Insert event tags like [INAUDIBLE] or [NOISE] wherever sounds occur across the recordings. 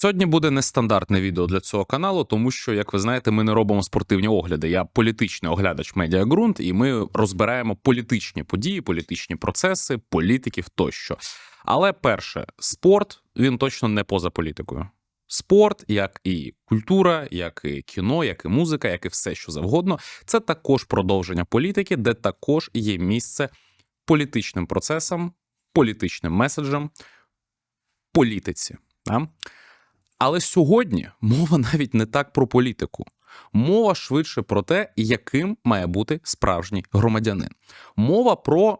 Сьогодні буде нестандартне відео для цього каналу, тому що, як ви знаєте, ми не робимо спортивні огляди. Я політичний оглядач медіагрунт, і ми розбираємо політичні події, політичні процеси, політиків тощо. Але перше, спорт він точно не поза політикою. Спорт, як і культура, як і кіно, як і музика, як і все, що завгодно, це також продовження політики, де також є місце політичним процесам, політичним меседжам, політиці. Да? Але сьогодні мова навіть не так про політику. Мова швидше про те, яким має бути справжній громадянин. Мова про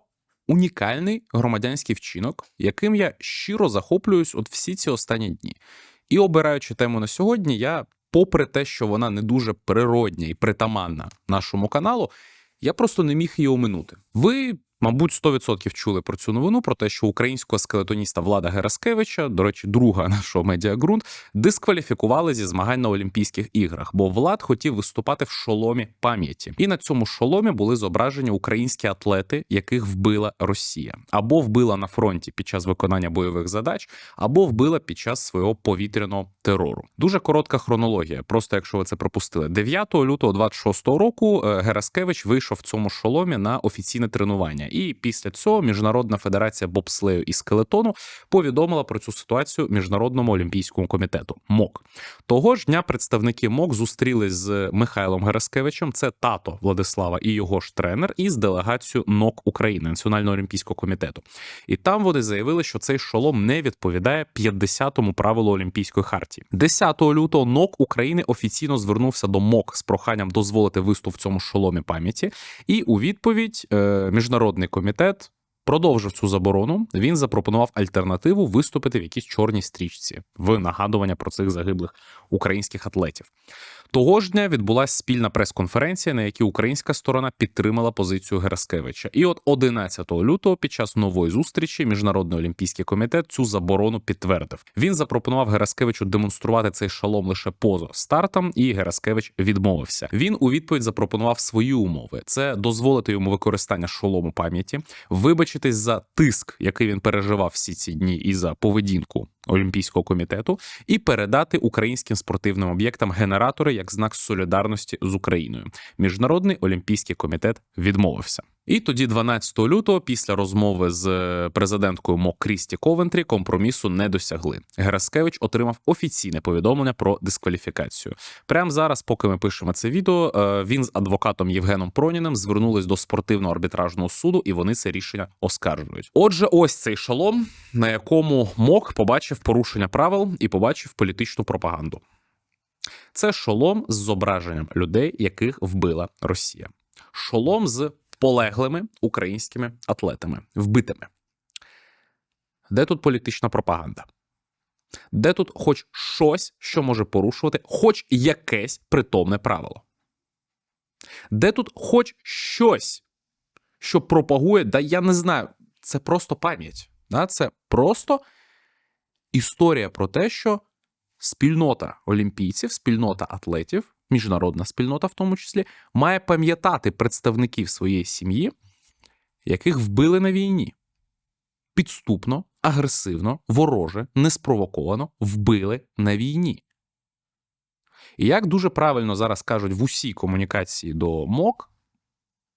унікальний громадянський вчинок, яким я щиро захоплююсь от всі ці останні дні. І обираючи тему на сьогодні, я, попри те, що вона не дуже природня і притаманна нашому каналу, я просто не міг її оминути. Ви, мабуть, 100% чули про цю новину, про те, що українського скелетоніста Влада Гераскевича, до речі, друга [LAUGHS] нашого медіагрунт, дискваліфікували зі змагань на Олімпійських іграх, бо Влад хотів виступати в шоломі пам'яті. І на цьому шоломі були зображені українські атлети, яких вбила Росія, або вбила на фронті під час виконання бойових задач, або вбила під час свого повітряного терору. Дуже коротка хронологія. Просто якщо ви це пропустили, 9 лютого 26 року е, Гераскевич вийшов в цьому шоломі на офіційне тренування. І після цього Міжнародна федерація бобслею і скелетону повідомила про цю ситуацію Міжнародному олімпійському комітету МОК. Того ж дня представники МОК зустрілись з Михайлом Гераскевичем. Це тато Владислава і його ж тренер, із делегацією НОК України Національного олімпійського комітету. І там вони заявили, що цей шолом не відповідає 50-му правилу Олімпійської хартії. 10 лютого НОК України офіційно звернувся до МОК з проханням дозволити виступ в цьому шоломі пам'яті. І у відповідь е, міжнародний комітет. Продовжив цю заборону. Він запропонував альтернативу виступити в якійсь чорній стрічці в нагадування про цих загиблих українських атлетів. Того ж дня відбулася спільна прес-конференція, на якій українська сторона підтримала позицію Гераскевича. І от 11 лютого, під час нової зустрічі, міжнародний олімпійський комітет цю заборону підтвердив. Він запропонував Гераскевичу демонструвати цей шалом лише поза стартом, і Гераскевич відмовився. Він у відповідь запропонував свої умови: це дозволити йому використання шолому пам'яті, вибачитись за тиск, який він переживав всі ці дні, і за поведінку. Олімпійського комітету і передати українським спортивним об'єктам генератори як знак солідарності з Україною. Міжнародний олімпійський комітет відмовився. І тоді, 12 лютого, після розмови з президенткою МОК Крісті Ковентрі, компромісу не досягли. Гераскевич отримав офіційне повідомлення про дискваліфікацію. Прямо зараз, поки ми пишемо це відео, е, він з адвокатом Євгеном Проніним звернулись до спортивного арбітражного суду, і вони це рішення оскаржують. Отже, ось цей шалом, на якому МОК побачив порушення правил і побачив політичну пропаганду. Це шолом з зображенням людей, яких вбила Росія. Шолом з полеглими українськими атлетами, вбитими. Де тут політична пропаганда? Де тут хоч щось, що може порушувати, хоч якесь притомне правило? Де тут хоч щось, що пропагує, да я не знаю, це просто пам'ять. Да? Це просто історія про те, що спільнота олімпійців, спільнота атлетів, міжнародна спільнота, в тому числі, має пам'ятати представників своєї сім'ї, яких вбили на війні. Підступно, агресивно, вороже, неспровоковано вбили на війні. І як дуже правильно зараз кажуть в усій комунікації до МОК,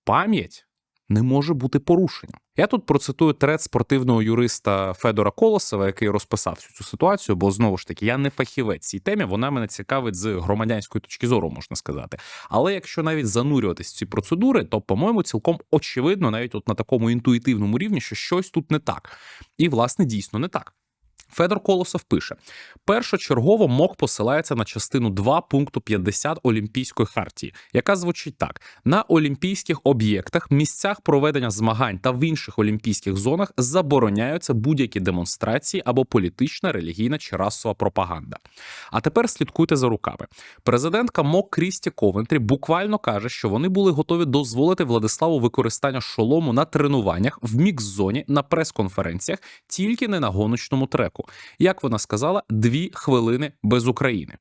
пам'ять не може бути порушенням. Я тут процитую трет спортивного юриста Федора Колосова, який розписав всю цю ситуацію, бо знову ж таки я не фахівець цій темі, вона мене цікавить з громадянської точки зору, можна сказати. Але якщо навіть занурюватись в ці процедури, то, по-моєму, цілком очевидно, навіть от на такому інтуїтивному рівні, що щось тут не так. І, власне, дійсно не так. Федор Колосов пише: першочергово МОК посилається на частину 2 пункту 50 Олімпійської хартії, яка звучить так: на олімпійських об'єктах, місцях проведення змагань та в інших олімпійських зонах забороняються будь-які демонстрації або політична, релігійна чи расова пропаганда. А тепер слідкуйте за руками. Президентка МОК Крісті Ковентрі буквально каже, що вони були готові дозволити Владиславу використання шолому на тренуваннях в мікс-зоні на прес-конференціях, тільки не на гоночному треку. Як вона сказала, дві хвилини без України.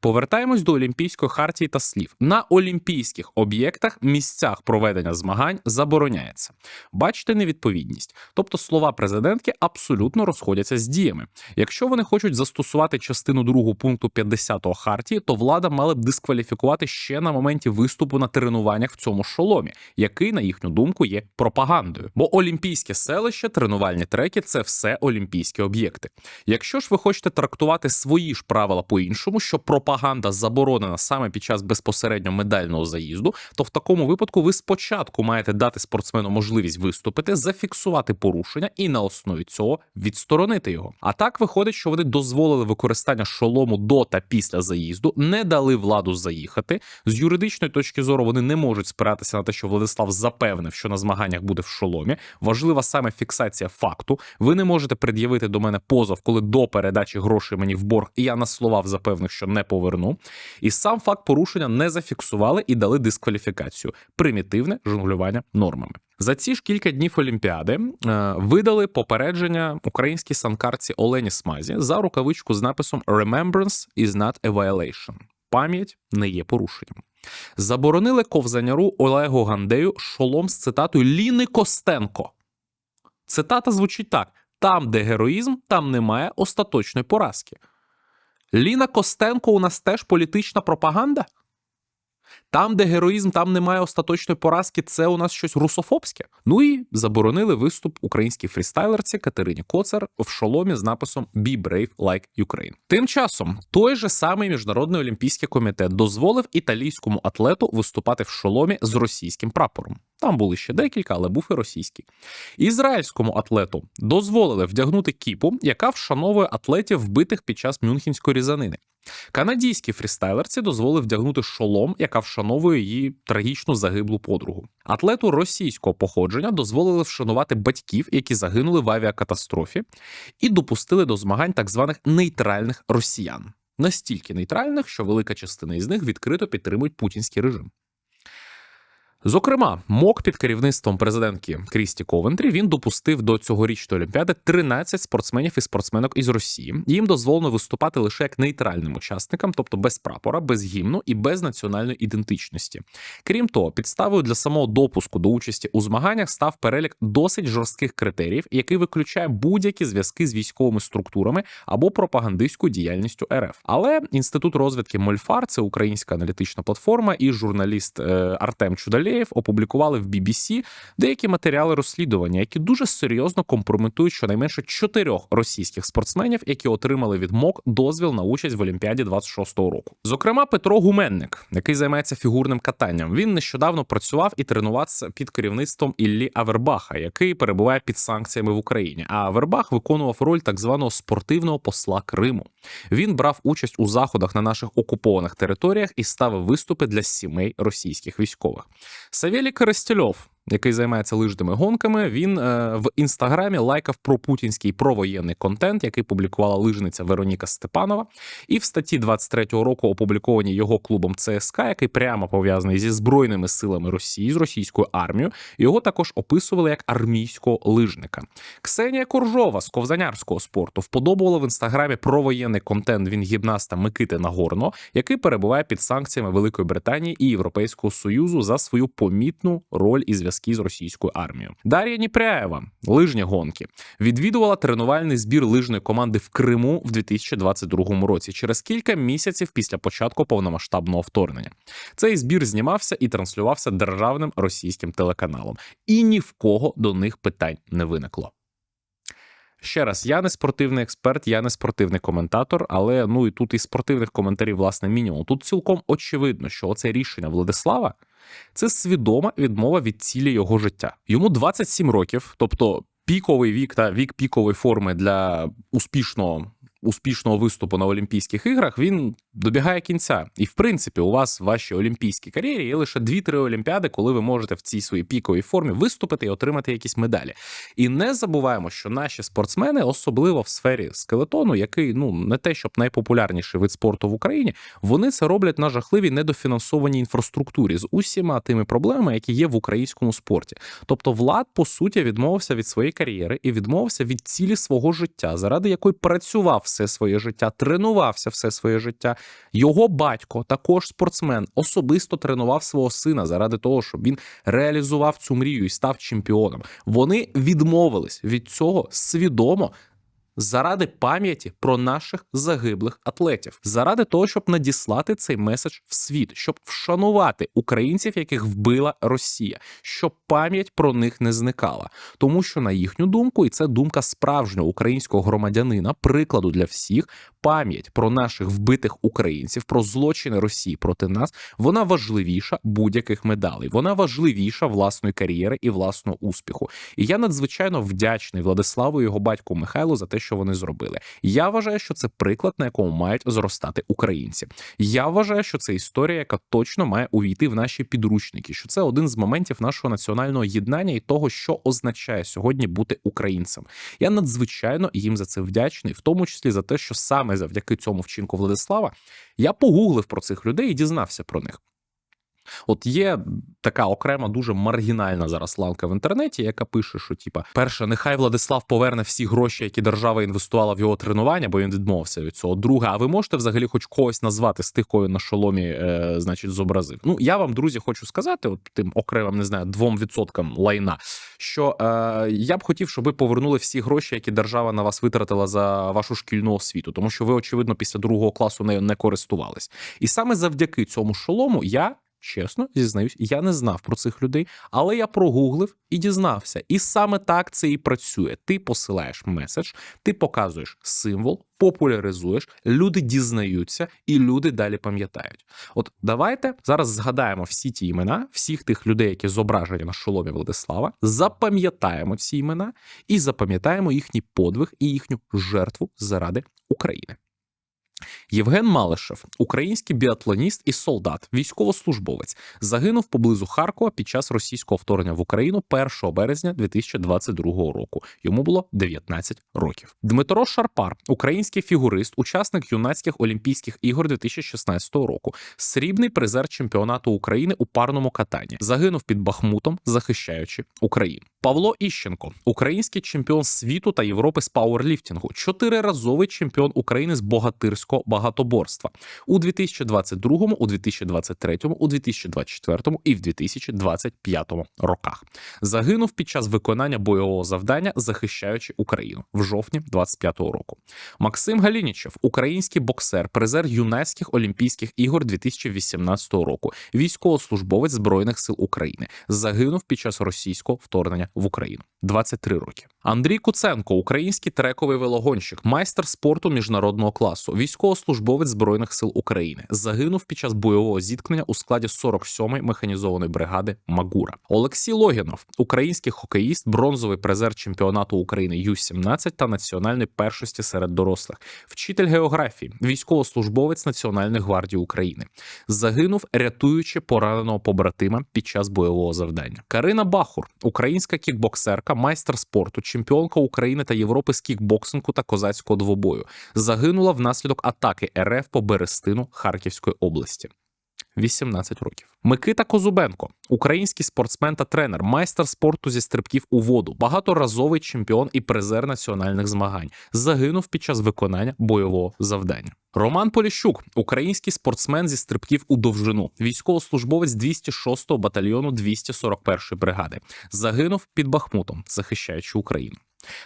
Повертаємось до Олімпійської хартії та слів. На олімпійських об'єктах місцях проведення змагань забороняється. Бачите невідповідність. Тобто слова президентки абсолютно розходяться з діями. Якщо вони хочуть застосувати частину другу пункту 50 хартії, то влада мала б дискваліфікувати ще на моменті виступу на тренуваннях в цьому шоломі, який, на їхню думку, є пропагандою. Бо олімпійське селище, тренувальні треки це все олімпійські об'єкти. Якщо ж ви хочете трактувати свої ж правила по-іншому, що пропаганда заборонена саме під час безпосередньо медального заїзду, то в такому випадку ви спочатку маєте дати спортсмену можливість виступити, зафіксувати порушення і на основі цього відсторонити його. А так виходить, що вони дозволили використання шолому до та після заїзду, не дали владу заїхати. З юридичної точки зору вони не можуть спиратися на те, що Владислав запевнив, що на змаганнях буде в шоломі. Важлива саме фіксація факту. Ви не можете пред'явити до мене позов, коли до передачі грошей мені в борг, і я на словах запевнив, що не поверну. І сам факт порушення не зафіксували і дали дискваліфікацію. Примітивне жонглювання нормами. За ці ж кілька днів Олімпіади е, видали попередження українській санкарці Олені Смазі за рукавичку з написом Remembrance is not a violation. Пам'ять не є порушенням. Заборонили ковзаняру Олегу Гандею шолом з цитатою Ліни Костенко. Цитата звучить так: там, де героїзм, там немає остаточної поразки. Ліна Костенко у нас теж політична пропаганда? Там, де героїзм, там немає остаточної поразки, це у нас щось русофобське. Ну і заборонили виступ українській фрістайлерці Катерині Коцар в шоломі з написом «Be brave like Ukraine». Тим часом той же самий міжнародний олімпійський комітет дозволив італійському атлету виступати в шоломі з російським прапором. Там були ще декілька, але був і російський. Ізраїльському атлету дозволили вдягнути кіпу, яка вшановує атлетів, вбитих під час мюнхенської різанини. Канадійській фрістайлерці дозволив вдягнути шолом, яка вшановує її трагічну загиблу подругу. Атлету російського походження дозволили вшанувати батьків, які загинули в авіакатастрофі, і допустили до змагань так званих нейтральних росіян. Настільки нейтральних, що велика частина із них відкрито підтримують путінський режим. Зокрема, МОК під керівництвом президентки Крісті Ковентрі він допустив до цьогорічної олімпіади 13 спортсменів і спортсменок із Росії. Їм дозволено виступати лише як нейтральним учасникам, тобто без прапора, без гімну і без національної ідентичності. Крім того, підставою для самого допуску до участі у змаганнях став перелік досить жорстких критеріїв, який виключає будь-які зв'язки з військовими структурами або пропагандистською діяльністю РФ. Але інститут розвідки Мольфар, це українська аналітична платформа, і журналіст е, Артем Чудалєєв опублікували в BBC деякі матеріали розслідування, які дуже серйозно компрометують щонайменше чотирьох російських спортсменів, які отримали від МОК дозвіл на участь в Олімпіаді 26-го року. Зокрема, Петро Гуменник, який займається фігурним катанням. Він нещодавно працював і тренувався під керівництвом Іллі Авербаха, який перебуває під санкціями в Україні. А Авербах виконував роль так званого спортивного посла Криму. Він брав участь у заходах на наших окупованих територіях і ставив виступи для сімей російських військових. Савелій Коростельов, який займається лижними гонками, він е, в інстаграмі лайкав про путінський провоєнний контент, який публікувала лижниця Вероніка Степанова. І в статті 23-го року опубліковані його клубом ЦСК, який прямо пов'язаний зі збройними силами Росії, з російською армією. Його також описували як армійського лижника. Ксенія Коржова з ковзанярського спорту вподобувала в інстаграмі провоєнний контент він гімнаста Микити Нагорно, який перебуває під санкціями Великої Британії і Європейського Союзу за свою помітну роль і зв'язки з російською армією. Дар'я Ніпряєва, лижні гонки, відвідувала тренувальний збір лижної команди в Криму в 2022 році, через кілька місяців після початку повномасштабного вторгнення. Цей збір знімався і транслювався державним російським телеканалом, і ні в кого до них питань не виникло. Ще раз, я не спортивний експерт, я не спортивний коментатор, але ну і тут і спортивних коментарів, власне, мінімум. Тут цілком очевидно, що оце рішення Владислава це свідома відмова від цілі його життя. Йому 27 років, тобто піковий вік та вік пікової форми для успішного. Успішного виступу на Олімпійських іграх він добігає кінця. І в принципі, у вас в вашій олімпійській кар'єрі є лише 2-3 олімпіади, коли ви можете в цій своїй піковій формі виступити і отримати якісь медалі. І не забуваємо, що наші спортсмени, особливо в сфері скелетону, який ну не те, щоб найпопулярніший вид спорту в Україні, вони це роблять на жахливій недофінансованій інфраструктурі з усіма тими проблемами, які є в українському спорті. Тобто, влад по суті відмовився від своєї кар'єри і відмовився від цілі свого життя, заради якої працював все своє життя, тренувався все своє життя. Його батько, також спортсмен, особисто тренував свого сина заради того, щоб він реалізував цю мрію і став чемпіоном. Вони відмовились від цього свідомо. Заради пам'яті про наших загиблих атлетів, заради того, щоб надіслати цей меседж в світ, щоб вшанувати українців, яких вбила Росія, щоб пам'ять про них не зникала. Тому що, на їхню думку, і це думка справжнього українського громадянина, прикладу для всіх, пам'ять про наших вбитих українців, про злочини Росії проти нас, вона важливіша будь-яких медалей. Вона важливіша власної кар'єри і власного успіху. І я надзвичайно вдячний Владиславу його батьку Михайлу за те, що вони зробили. Я вважаю, що це приклад, на якому мають зростати українці. Я вважаю, що це історія, яка точно має увійти в наші підручники. Що це один з моментів нашого національного єднання і того, що означає сьогодні бути українцем. Я надзвичайно їм за це вдячний, в тому числі за те, що саме завдяки цьому вчинку Владислава я погуглив про цих людей і дізнався про них. От є така окрема, дуже маргінальна зараз ланка в інтернеті, яка пише, що типа, перше, нехай Владислав поверне всі гроші, які держава інвестувала в його тренування, бо він відмовився від цього. Друге, а ви можете взагалі хоч когось назвати з тих, кого на шоломі, е, значить, зобразив? Ну я вам, друзі, хочу сказати, от тим окремим не знаю, двом відсоткам лайна, що е, я б хотів, щоб ви повернули всі гроші, які держава на вас витратила за вашу шкільну освіту, тому що ви, очевидно, після другого класу нею не користувались. І саме завдяки цьому шолому я. Чесно, зізнаюсь, я не знав про цих людей, але я прогуглив і дізнався. І саме так це і працює. Ти посилаєш меседж, ти показуєш символ, популяризуєш, люди дізнаються, і люди далі пам'ятають. От давайте зараз згадаємо всі ті імена, всіх тих людей, які зображені на шоломі Владислава, запам'ятаємо ці імена і запам'ятаємо їхній подвиг і їхню жертву заради України. Євген Малишев, український біатлоніст і солдат, військовослужбовець, загинув поблизу Харкова під час російського вторгнення в Україну 1 березня 2022 року. Йому було 19 років. Дмитро Шарпар, український фігурист, учасник юнацьких олімпійських ігор 2016 року, срібний призер чемпіонату України у парному катанні, загинув під Бахмутом, захищаючи Україну. Павло Іщенко, український чемпіон світу та Європи з пауерліфтингу, чотириразовий чемпіон України з богатирського багатоборства у 2022, у 2023, у 2024 і в 2025 роках. Загинув під час виконання бойового завдання, захищаючи Україну в жовтні 25 року. Максим Галінічев, український боксер, призер юнацьких олімпійських ігор 2018 року, військовослужбовець збройних сил України, загинув під час російського вторгнення в Україну 23 роки. Андрій Куценко, український трековий велогонщик, майстер спорту міжнародного класу, військовослужбовець збройних сил України, загинув під час бойового зіткнення у складі 47-ї механізованої бригади Магура. Олексій Логінов, український хокеїст, бронзовий призер чемпіонату України Ю-17 та національної першості серед дорослих, вчитель географії, військовослужбовець Національної гвардії України, загинув, рятуючи пораненого побратима під час бойового завдання. Карина Бахур, українська кікбоксерка, майстер спорту, чемпіонка України та Європи з кікбоксингу та козацького двобою, загинула внаслідок атаки РФ по Берестину Харківської області. 18 років. Микита Козубенко, український спортсмен та тренер, майстер спорту зі стрибків у воду, багаторазовий чемпіон і призер національних змагань, загинув під час виконання бойового завдання. Роман Поліщук, український спортсмен зі стрибків у довжину, військовослужбовець 206-го батальйону 241-ї бригади, загинув під Бахмутом, захищаючи Україну.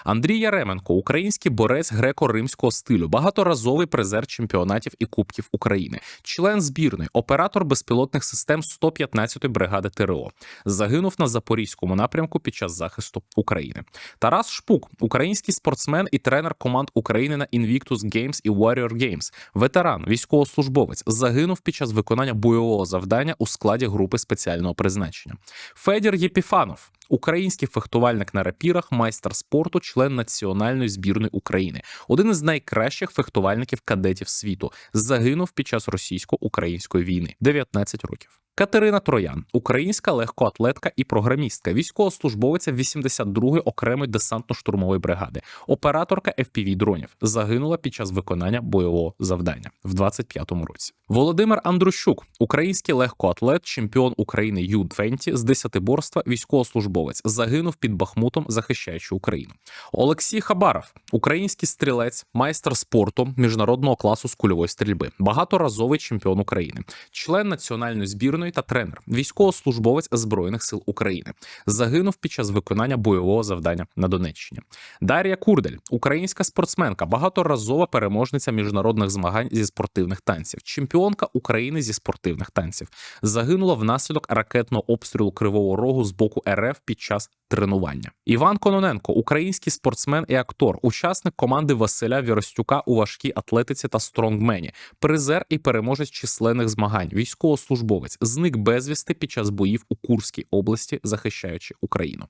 Андрій Яременко, український борець греко-римського стилю, багаторазовий призер чемпіонатів і кубків України, член збірної, оператор безпілотних систем 115-ї бригади ТРО, загинув на запорізькому напрямку під час захисту України. Тарас Шпук, український спортсмен і тренер команд України на Invictus Games і Warrior Games, ветеран, військовослужбовець, загинув під час виконання бойового завдання у складі групи спеціального призначення. Федір Єпіфанов. Український фехтувальник на рапірах, майстер спорту, член національної збірної України, один із найкращих фехтувальників кадетів світу, загинув під час російсько-української війни. 19 років. Катерина Троян, українська легкоатлетка і програмістка, військовослужбовиця 82-ї окремої десантно-штурмової бригади, операторка FPV дронів, загинула під час виконання бойового завдання в 25-му році. Володимир Андрущук, український легкоатлет, чемпіон України Ю-20 з десятиборства, військовослужбовець, загинув під Бахмутом, захищаючи Україну. Олексій Хабаров, український стрілець, майстер спорту міжнародного класу з кульової стрільби, багаторазовий чемпіон України, член національної збірної та тренер, військовослужбовець Збройних сил України, загинув під час виконання бойового завдання на Донеччині. Дар'я Курдель, українська спортсменка, багаторазова переможниця міжнародних змагань зі спортивних танців, чемпіонка України зі спортивних танців, загинула внаслідок ракетного обстрілу Кривого Рогу з боку РФ під час тренування. Іван Кононенко, український спортсмен і актор, учасник команди Василя Віростюка у важкій атлетиці та стронгмені, призер і переможець численних змагань, військовослужбовець, зник безвісти під час боїв у Курській області, захищаючи Україну.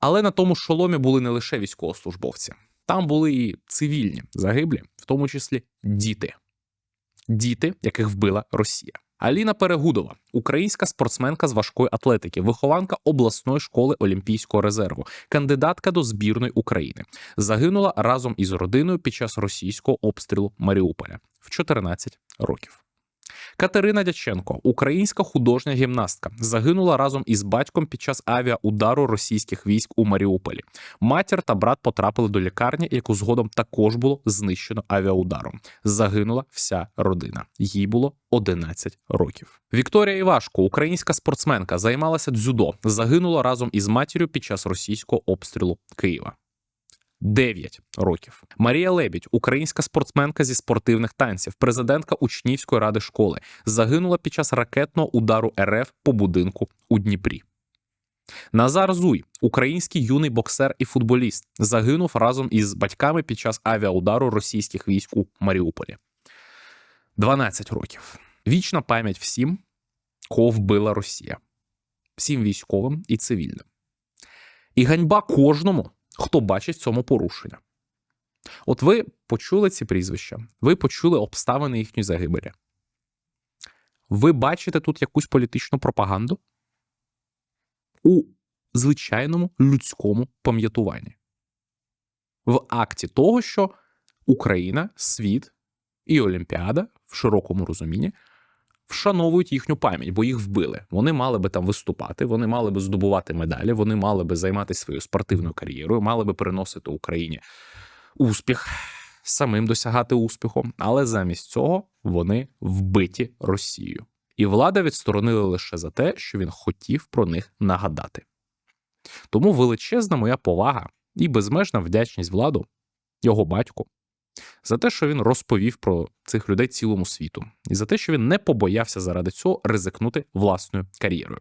Але на тому шоломі були не лише військовослужбовці, там були і цивільні загиблі, в тому числі діти. Діти, яких вбила Росія. Аліна Перегудова, українська спортсменка з важкої атлетики, вихованка обласної школи Олімпійського резерву, кандидатка до збірної України, загинула разом із родиною під час російського обстрілу Маріуполя в 14 років. Катерина Дяченко, українська художня гімнастка, загинула разом із батьком під час авіаудару російських військ у Маріуполі. Матір та брат потрапили до лікарні, яку згодом також було знищено авіаударом. Загинула вся родина. Їй було 11 років. Вікторія Івашко, українська спортсменка, займалася дзюдо. Загинула разом із матір'ю під час російського обстрілу Києва. 9 років. Марія Лебідь, українська спортсменка зі спортивних танців, президентка учнівської ради школи, загинула під час ракетного удару РФ по будинку у Дніпрі. Назар Зуй, український юний боксер і футболіст, загинув разом із батьками під час авіаудару російських військ у Маріуполі. 12 років. Вічна пам'ять всім, кого вбила Росія, всім військовим і цивільним. І ганьба кожному, хто бачить в цьому порушення. От ви почули ці прізвища, ви почули обставини їхньої загибелі. Ви бачите тут якусь політичну пропаганду у звичайному людському пам'ятуванні. В акті того, що Україна, світ і Олімпіада в широкому розумінні вшановують їхню пам'ять, бо їх вбили. Вони мали би там виступати, вони мали би здобувати медалі, вони мали би займатися своєю спортивною кар'єрою, мали би приносити Україні успіх, самим досягати успіху. Але замість цього вони вбиті Росією. І влада відсторонили лише за те, що він хотів про них нагадати. Тому величезна моя повага і безмежна вдячність владу, його батьку, за те, що він розповів про цих людей цілому світу, і за те, що він не побоявся заради цього ризикнути власною кар'єрою.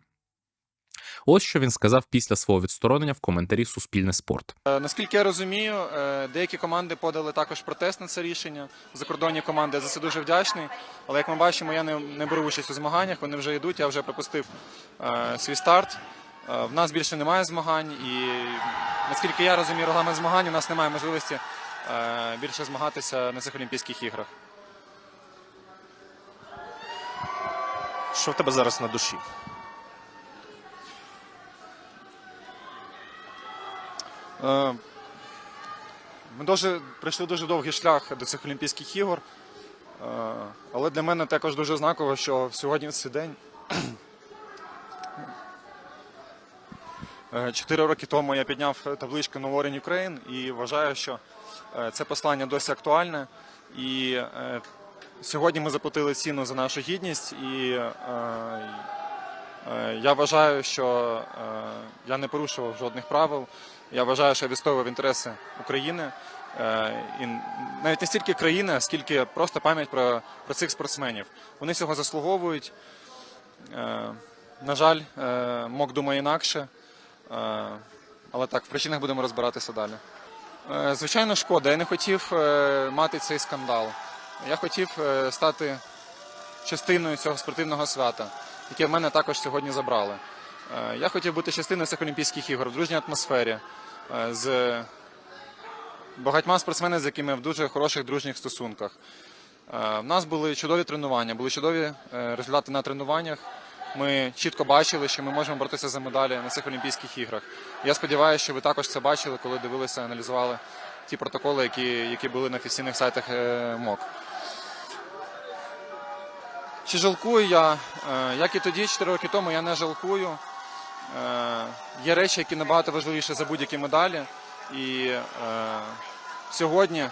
Ось що він сказав після свого відсторонення в коментарі Суспільне спорт. Е, Наскільки я розумію, е, деякі команди подали також протест на це рішення. Закордонні команди я за це дуже вдячний. Але як ми бачимо, я не, не беру участь у змаганнях. Вони вже йдуть. Я вже пропустив е, свій старт. Е, в нас більше немає змагань, і наскільки я розумію, регламент змагань, у нас немає можливості більше змагатися на цих Олімпійських іграх. Що в тебе зараз на душі? Е, Ми дуже пройшли дуже довгий шлях до цих Олімпійських ігор. Е, Але для мене також дуже знаково, що сьогодні в цей день. е, Чотири роки тому я підняв табличку No War in Ukraine і вважаю, що е, це послання досі актуальне. І е, сьогодні ми заплатили ціну за нашу гідність, і е, е, я вважаю, що е, я не порушував жодних правил. Я вважаю, що я відстоював інтереси України е, і навіть не стільки країни, а скільки просто пам'ять про, про цих спортсменів. Вони цього заслуговують. Е, На жаль, е, МОК думає інакше, е, але так, в причинах будемо розбиратися далі. Е, Звичайно, шкода. Я не хотів е, мати цей скандал. Я хотів е, стати частиною цього спортивного свята, яке в мене також сьогодні забрали. Я хотів бути частиною цих Олімпійських ігор в дружній атмосфері з багатьма спортсменами, з якими в дуже хороших дружніх стосунках. В нас були чудові тренування, були чудові результати на тренуваннях. Ми чітко бачили, що ми можемо боротися за медалі на цих Олімпійських іграх. Я сподіваюся, що ви також це бачили, коли дивилися, аналізували ті протоколи, які, які були на офіційних сайтах е, МОК. Чи жалкую я? Е, Як і тоді, 4 роки тому, я не жалкую. Е, Є речі, які набагато важливіші за будь-які медалі. І сьогодні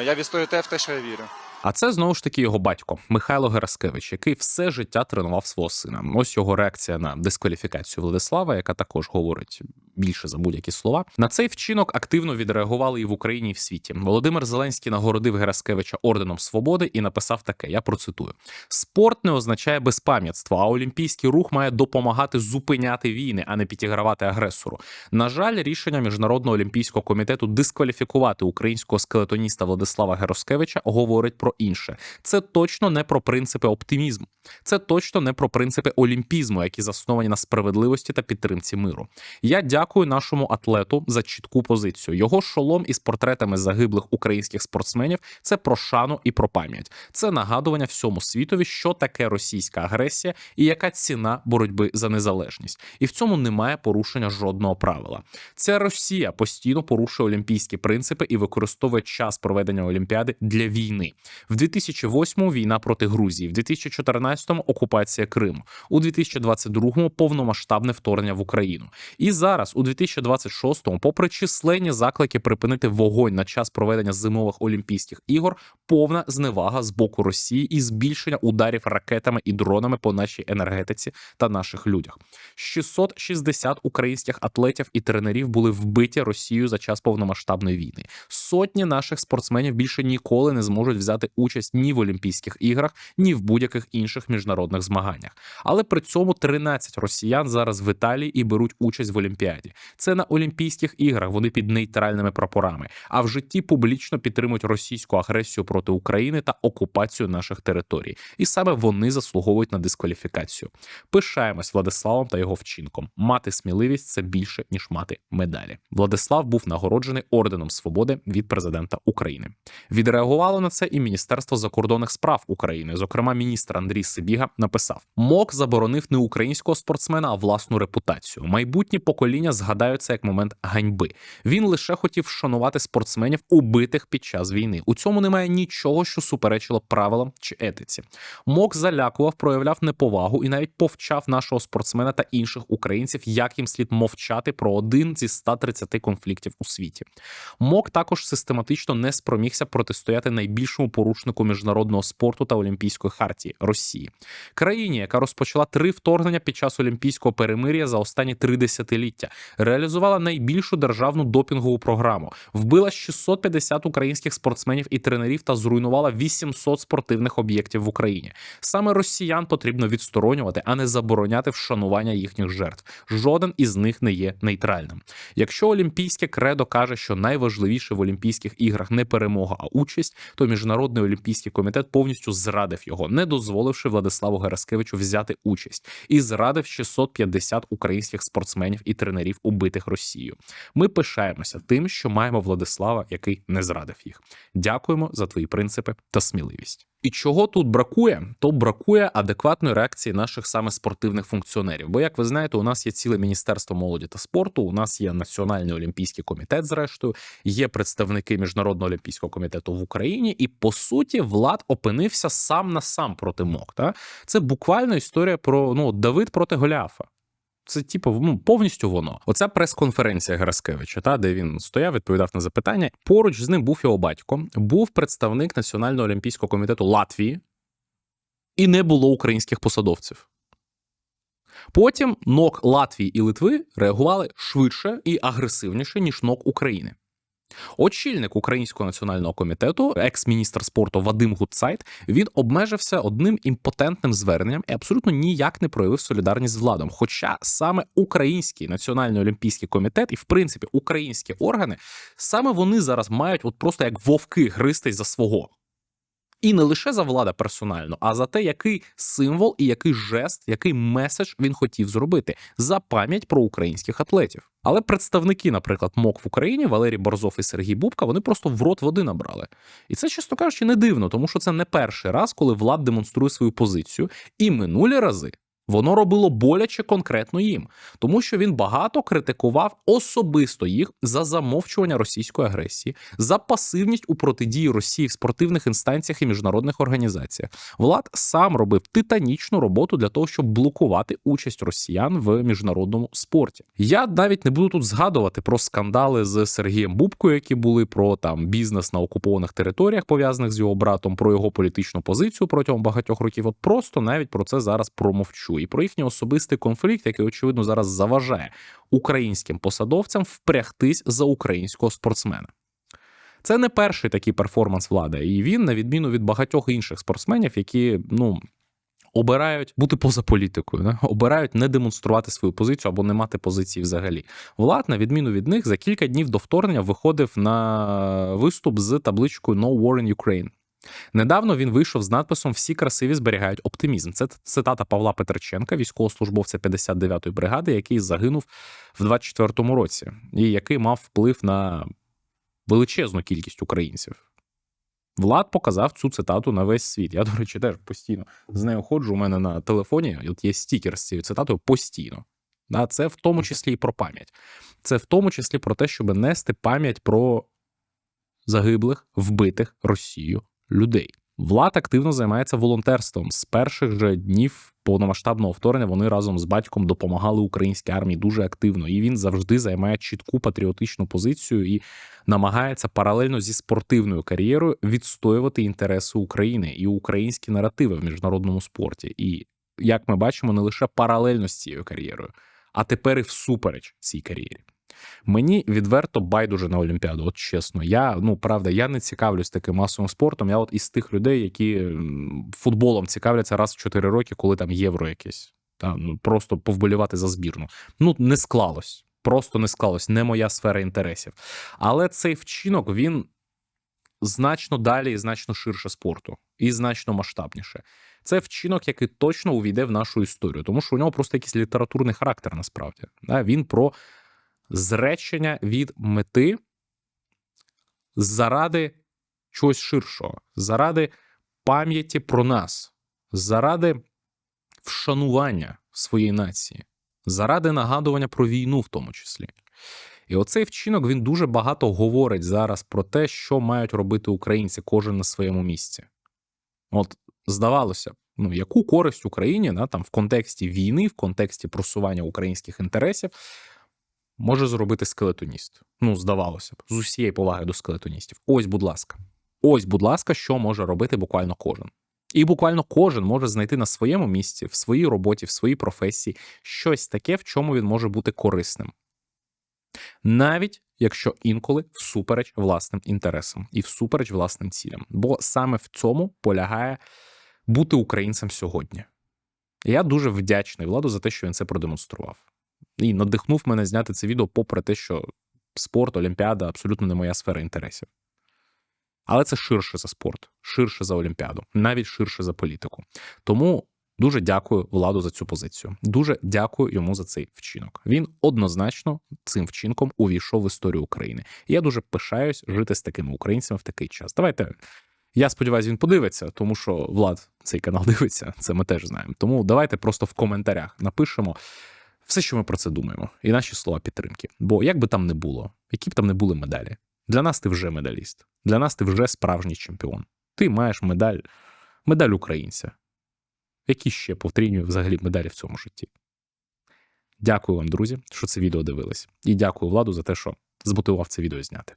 я відстоюю те в те, що я вірю. А це знову ж таки його батько Михайло Гераскевич, який все життя тренував свого сина. Ось його реакція на дискваліфікацію Владислава, яка також говорить більше за будь-які слова. На цей вчинок активно відреагували і в Україні, і в світі. Володимир Зеленський нагородив Гераскевича орденом свободи і написав таке: я процитую: спорт не означає безпам'ятство, а олімпійський рух має допомагати зупиняти війни, а не підігравати агресору. На жаль, рішення міжнародного олімпійського комітету дискваліфікувати українського скелетоніста Владислава Гераскевича говорить про інше. Це точно не про принципи оптимізму. Це точно не про принципи олімпізму, які засновані на справедливості та підтримці миру. Я дякую нашому атлету за чітку позицію. Його шолом із портретами загиблих українських спортсменів це про шану і про пам'ять. Це нагадування всьому світові, що таке російська агресія і яка ціна боротьби за незалежність. І в цьому немає порушення жодного правила. Ця Росія постійно порушує олімпійські принципи і використовує час проведення Олімпіади для війни. В 2008-му війна проти Грузії, в 2014-му окупація Криму, у 2022-му повномасштабне вторгнення в Україну. І зараз, у 2026-му, попри численні заклики припинити вогонь на час проведення зимових Олімпійських ігор, повна зневага з боку Росії і збільшення ударів ракетами і дронами по нашій енергетиці та наших людях. 660 українських атлетів і тренерів були вбиті Росією за час повномасштабної війни. Сотні наших спортсменів більше ніколи не зможуть взяти участь ні в Олімпійських іграх, ні в будь-яких інших міжнародних змаганнях. Але при цьому 13 росіян зараз в Італії і беруть участь в Олімпіаді. Це на Олімпійських іграх. Вони під нейтральними прапорами, а в житті публічно підтримують російську агресію проти України та окупацію наших територій. І саме вони заслуговують на дискваліфікацію. Пишаємось Владиславом та його вчинком. Мати сміливість це більше ніж мати медалі. Владислав був нагороджений орденом свободи від президента України. Відреагувало на це і Міністерство закордонних справ України. Зокрема, міністр Андрій Сибіга написав: МОК заборонив не українського спортсмена, а власну репутацію. Майбутні покоління згадають це як момент ганьби. Він лише хотів вшанувати спортсменів, убитих під час війни. У цьому немає нічого, що суперечило правилам чи етиці. МОК залякував, проявляв неповагу і навіть повчав нашого спортсмена та інших українців, як їм слід мовчати про один зі 130 конфліктів у світі. МОК також систематично не спромігся протистояти найбільшому порушнику міжнародного спорту та олімпійської хартії Росії, країні, яка розпочала три вторгнення під час олімпійського перемир'я за останні три десятиліття, реалізувала найбільшу державну допінгову програму, вбила 650 українських спортсменів і тренерів та зруйнувала 800 спортивних об'єктів в Україні. Саме росіян потрібно відсторонювати, а не забороняти вшанування їхніх жертв. Жоден із них не є нейтральним. Якщо олімпійське кредо каже, що найважливіше в Олімпійських іграх не перемога, а участь, то міжнародний олімпійський комітет повністю зрадив його, не дозволивши Владиславу Гераскевичу взяти участь, і зрадив 650 українських спортсменів і тренерів, убитих Росією. Ми пишаємося тим, що маємо Владислава, який не зрадив їх. Дякуємо за твої принципи та сміливість. І чого тут бракує, то бракує адекватної реакції наших саме спортивних функціонерів. Бо, як ви знаєте, у нас є ціле міністерство молоді та спорту. У нас є національний олімпійський комітет. Зрештою, є представники міжнародного олімпійського комітету в Україні, і по суті, влад опинився сам на сам проти МОК. Та це буквально історія про ну Давид проти Голіафа. Це типу ну, повністю воно. Оця прес-конференція Граскевича, та де він стояв, відповідав на запитання. Поруч з ним був його батько, був представник Національного олімпійського комітету Латвії, і не було українських посадовців. Потім НОК Латвії і Литви реагували швидше і агресивніше, ніж НОК України. Очільник Українського національного комітету, екс-міністр спорту Вадим Гудсайт, він обмежився одним імпотентним зверненням і абсолютно ніяк не проявив солідарність з владом. Хоча саме Український національний олімпійський комітет і, в принципі, українські органи саме вони зараз мають от просто як вовки гристись за свого. І не лише за влада персонально, а за те, який символ і який жест, який меседж він хотів зробити за пам'ять про українських атлетів. Але представники, наприклад, МОК в Україні Валерій Борзов і Сергій Бубка, вони просто в рот води набрали. І це, чесно кажучи, не дивно, тому що це не перший раз, коли влад демонструє свою позицію. І минулі рази Воно робило боляче конкретно їм, тому що він багато критикував особисто їх за замовчування російської агресії, за пасивність у протидії Росії в спортивних інстанціях і міжнародних організаціях. Влад сам робив титанічну роботу для того, щоб блокувати участь росіян в міжнародному спорті. Я навіть не буду тут згадувати про скандали з Сергієм Бубкою, які були про там бізнес на окупованих територіях, пов'язаних з його братом, про його політичну позицію протягом багатьох років. От просто навіть про це зараз промовчу і про їхній особистий конфлікт, який очевидно зараз заважає українським посадовцям впрягтись за українського спортсмена. Це не перший такий перформанс влади, і він, на відміну від багатьох інших спортсменів, які ну. Обирають бути поза політикою, не? обирають не демонструвати свою позицію або не мати позиції взагалі. Влад, на відміну від них, за кілька днів до вторгнення виходив на виступ з табличкою No War in Ukraine. Недавно він вийшов з надписом Всі красиві зберігають оптимізм. Це цитата Павла Петриченка, військовослужбовця 59-ї бригади, який загинув в 24-му році, і який мав вплив на величезну кількість українців. Влад показав цю цитату на весь світ. Я, до речі, теж постійно з нею ходжу. У мене на телефоні от є стікер з цією цитатою постійно. Да, Це в тому числі і про пам'ять. Це в тому числі про те, щоб нести пам'ять про загиблих, вбитих Росією людей. Влад активно займається волонтерством. З перших же днів повномасштабного вторгнення вони разом з батьком допомагали українській армії дуже активно. І він завжди займає чітку патріотичну позицію і намагається паралельно зі спортивною кар'єрою відстоювати інтереси України і українські наративи в міжнародному спорті. І як ми бачимо, не лише паралельно з цією кар'єрою, а тепер і всупереч цій кар'єрі. Мені відверто байдуже на Олімпіаду. От чесно, я ну правда, я не цікавлюсь таким масовим спортом. Я от із тих людей, які футболом цікавляться раз в 4 роки, коли там євро якесь. Та ну просто повболівати за збірну. Ну не склалось. Просто не склалось, не моя сфера інтересів. Але цей вчинок він значно далі і значно ширше спорту, і значно масштабніше. Це вчинок, який точно увійде в нашу історію, тому що у нього просто якийсь літературний характер насправді. Він про зречення від мети заради чогось ширшого, заради пам'яті про нас, заради вшанування своєї нації, заради нагадування про війну, в тому числі. І оцей вчинок він дуже багато говорить зараз про те, що мають робити українці, кожен на своєму місці. От здавалося ну яку користь Україні да, там в контексті війни, в контексті просування українських інтересів може зробити скелетоніст. Ну, здавалося б, з усієї поваги до скелетоністів. Ось, будь ласка. Ось, будь ласка, що може робити буквально кожен. І буквально кожен може знайти на своєму місці, в своїй роботі, в своїй професії щось таке, в чому він може бути корисним. Навіть якщо інколи всупереч власним інтересам і всупереч власним цілям. Бо саме в цьому полягає бути українцем сьогодні. Я дуже вдячний владу за те, що він це продемонстрував. І надихнув мене зняти це відео, попри те, що спорт, Олімпіада абсолютно не моя сфера інтересів. Але це ширше за спорт, ширше за Олімпіаду, навіть ширше за політику. Тому дуже дякую владу за цю позицію. Дуже дякую йому за цей вчинок. Він однозначно цим вчинком увійшов в історію України. І я дуже пишаюсь жити з такими українцями в такий час. Давайте. Я сподіваюся, він подивиться, тому що Влад цей канал [LAUGHS] дивиться, це ми теж знаємо. Тому давайте просто в коментарях напишемо все, що ми про це думаємо, і наші слова підтримки. Бо як би там не було, які б там не були медалі, для нас ти вже медаліст, для нас ти вже справжній чемпіон. Ти маєш медаль, медаль українця. Які ще повторюю взагалі медалі в цьому житті? Дякую вам, друзі, що це відео дивились. І дякую владу за те, що змотивував це відео зняти.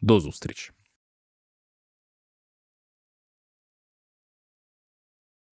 До зустрічі!